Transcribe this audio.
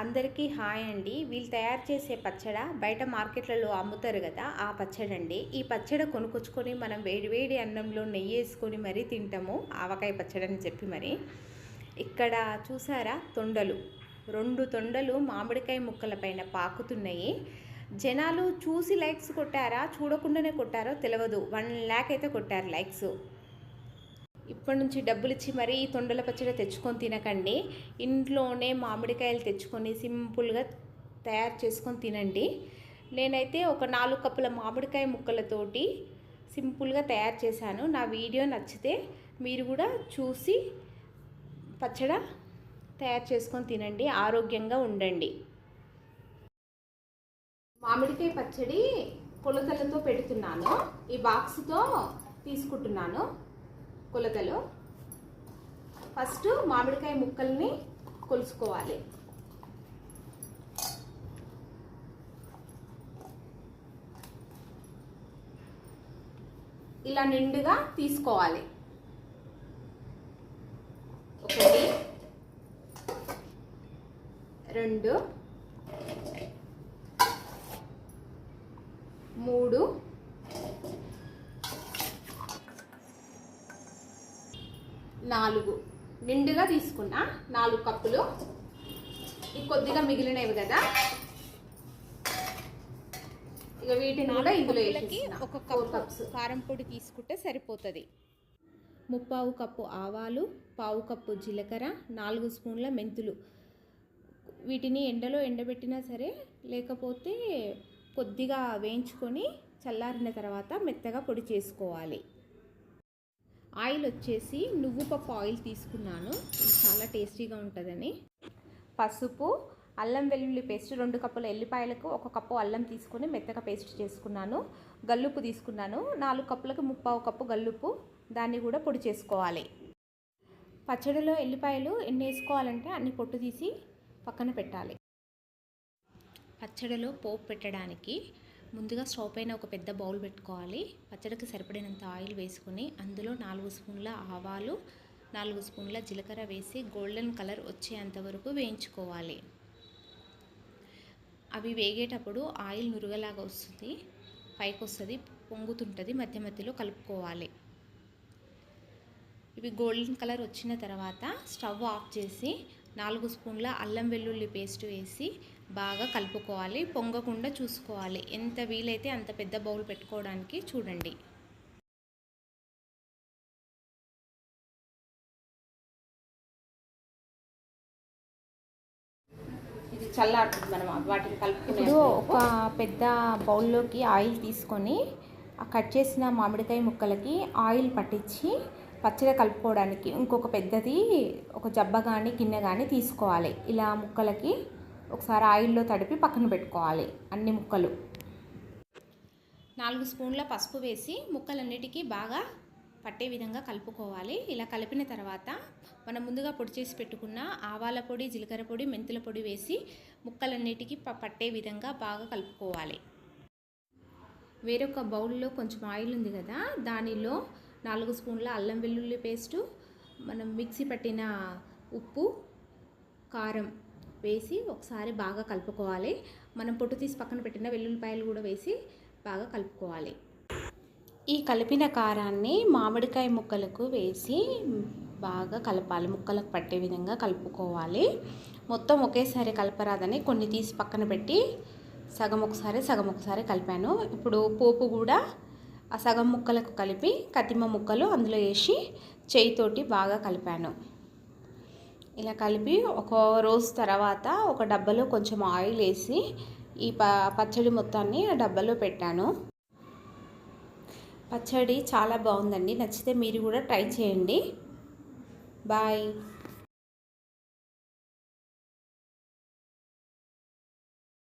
అందరికీ హాయ్ అండి. వీళ్ళు తయారు చేసే పచ్చడ బయట మార్కెట్లలో అమ్ముతారు కదా ఆ పచ్చడి అండి ఈ పచ్చడి కొనుక్కొచ్చుకొని మనం వేడి వేడి అన్నంలో నెయ్యి వేసుకొని మరీ తింటాము. ఆవకాయ పచ్చడి అని చెప్పి మరి. ఇక్కడ చూసారా తొండలు. రెండు తొండలు మామిడికాయ ముక్కల పైన పాకుతున్నాయి. జనాలు చూసి లైక్స్ కొట్టారా చూడకుండానే కొట్టారో తెలియదు వన్ ల్యాక్ అయితే కొట్టారు లైక్స్. ఇప్పటి నుంచి డబ్బులు ఇచ్చి మరీ ఈ తొండల పచ్చడి తెచ్చుకొని తినకండి. ఇంట్లోనే మామిడికాయలు తెచ్చుకొని సింపుల్గా తయారు చేసుకొని తినండి. నేనైతే ఒక నాలుగు కప్పుల మామిడికాయ ముక్కలతోటి సింపుల్గా తయారు చేశాను. నా వీడియో నచ్చితే మీరు కూడా చూసి పచ్చడ తయారు చేసుకొని తినండి. ఆరోగ్యంగా ఉండండి. మామిడికాయ పచ్చడి కొలతలతో పెడుతున్నాను. ఈ బాక్స్తో తీసుకుంటున్నాను. కొలతలు ఫస్ట్ మామిడికాయ ముక్కల్ని కొలుసుకోవాలి ఇలా నిండుగా తీసుకోవాలి. ఒకటి రెండు మూడు నాలుగు. నిండుగా తీసుకున్నా నాలుగు కప్పులు. ఈ కొద్దిగా మిగిలినవి కదా. ఇక వీటిని కూడా ఇందులో. ఒక cups. కారం పొడి తీసుకుంటే సరిపోతుంది. ముప్పావు కప్పు ఆవాలు పావు కప్పు జీలకర్ర నాలుగు స్పూన్ల మెంతులు. వీటిని ఎండలో ఎండబెట్టినా సరే లేకపోతే కొద్దిగా వేయించుకొని చల్లారిన తర్వాత మెత్తగా పొడి చేసుకోవాలి. ఆయిల్ వచ్చేసి నువ్వు పప్పు ఆయిల్ తీసుకున్నాను. చాలా టేస్టీగా ఉంటుందని. పసుపు అల్లం వెల్లుల్లి పేస్ట్ రెండు కప్పుల ఎల్లిపాయలకు ఒక కప్పు అల్లం తీసుకొని మెత్తగా పేస్ట్ చేసుకున్నాను. గల్లుప్పు తీసుకున్నాను. నాలుగు కప్పులకు ముప్పావు కప్పు గల్లుప్పు. దాన్ని కూడా పొడి చేసుకోవాలి. పచ్చడిలో ఎల్లిపాయలు ఎన్ని వేసుకోవాలంటే అన్ని పొట్టు తీసి పక్కన పెట్టాలి. పచ్చడిలో పోపు పెట్టడానికి ముందుగా స్టవ్ పైన ఒక పెద్ద బౌల్ పెట్టుకోవాలి. పచ్చడికి సరిపడినంత ఆయిల్ వేసుకుని అందులో నాలుగు స్పూన్ల ఆవాలు నాలుగు స్పూన్ల జీలకర్ర వేసి గోల్డెన్ కలర్ వచ్చేంత వరకు వేయించుకోవాలి. అవి వేగేటప్పుడు ఆయిల్ నురగలాగా వస్తుంది పైకి వస్తుంది పొంగుతుంటుంది మధ్య మధ్యలో కలుపుకోవాలి. ఇవి గోల్డెన్ కలర్ వచ్చిన తర్వాత స్టవ్ ఆఫ్ చేసి నాలుగు స్పూన్ల అల్లం వెల్లుల్లి పేస్ట్ వేసి బాగా కలుపుకోవాలి పొంగకుండా చూసుకోవాలి. ఎంత వీలైతే అంత పెద్ద బౌల్ పెట్టుకోవడానికి చూడండి. ఇది చల్లారుతుంది మనం వాటిని కలుపుకునే ఇప్పుడు ఒక పెద్ద బౌల్లోకి ఆయిల్ తీసుకొని ఆ కట్ చేసిన మామిడికాయ ముక్కలకి ఆయిల్ పట్టించి పచ్చడి కలుపుకోవడానికి ఇంకొక పెద్దది ఒక జబ్బ కానీ గిన్నె కానీ తీసుకోవాలి. ఇలా ముక్కలకి ఒకసారి ఆయిల్లో తడిపి పక్కన పెట్టుకోవాలి. అన్ని ముక్కలు. నాలుగు స్పూన్ల పసుపు వేసి ముక్కలన్నిటికీ బాగా పట్టే విధంగా కలుపుకోవాలి. ఇలా కలిపిన తర్వాత మనం ముందుగా పొడి చేసి పెట్టుకున్న ఆవాల పొడి జీలకర్ర పొడి మెంతుల పొడి వేసి ముక్కలన్నిటికీ పట్టే విధంగా బాగా కలుపుకోవాలి. వేరొక బౌల్లో కొంచెం ఆయిల్ ఉంది కదా దానిలో నాలుగు స్పూన్ల అల్లం వెల్లుల్లి పేస్టు మనం మిక్సీ పట్టిన ఉప్పు కారం వేసి ఒకసారి బాగా కలుపుకోవాలి. మనం పొట్టు తీసి పక్కన పెట్టిన వెల్లుల్లిపాయలు కూడా వేసి బాగా కలుపుకోవాలి. ఈ కలిపిన కారాన్ని మామిడికాయ ముక్కలకు వేసి బాగా కలపాలి. ముక్కలకు పట్టే విధంగా కలుపుకోవాలి. మొత్తం ఒకేసారి కలపరాదని కొన్ని తీసి పక్కన పెట్టి సగం ఒకసారి సగం ఒకసారి కలిపాను. ఇప్పుడు పోపు కూడా ఆ సగం ముక్కలకు కలిపి కతిమ ముక్కలు అందులో వేసి చేయితోటి బాగా కలిపాను. ఇలా కలిపి ఒక రోజు తర్వాత ఒక డబ్బాలో కొంచెం ఆయిల్ వేసి ఈ ప పచ్చడి మొత్తాన్ని ఆ డబ్బాలో పెట్టాను. పచ్చడి చాలా బాగుందండి. నచ్చితే మీరు కూడా ట్రై చేయండి. బాయ్.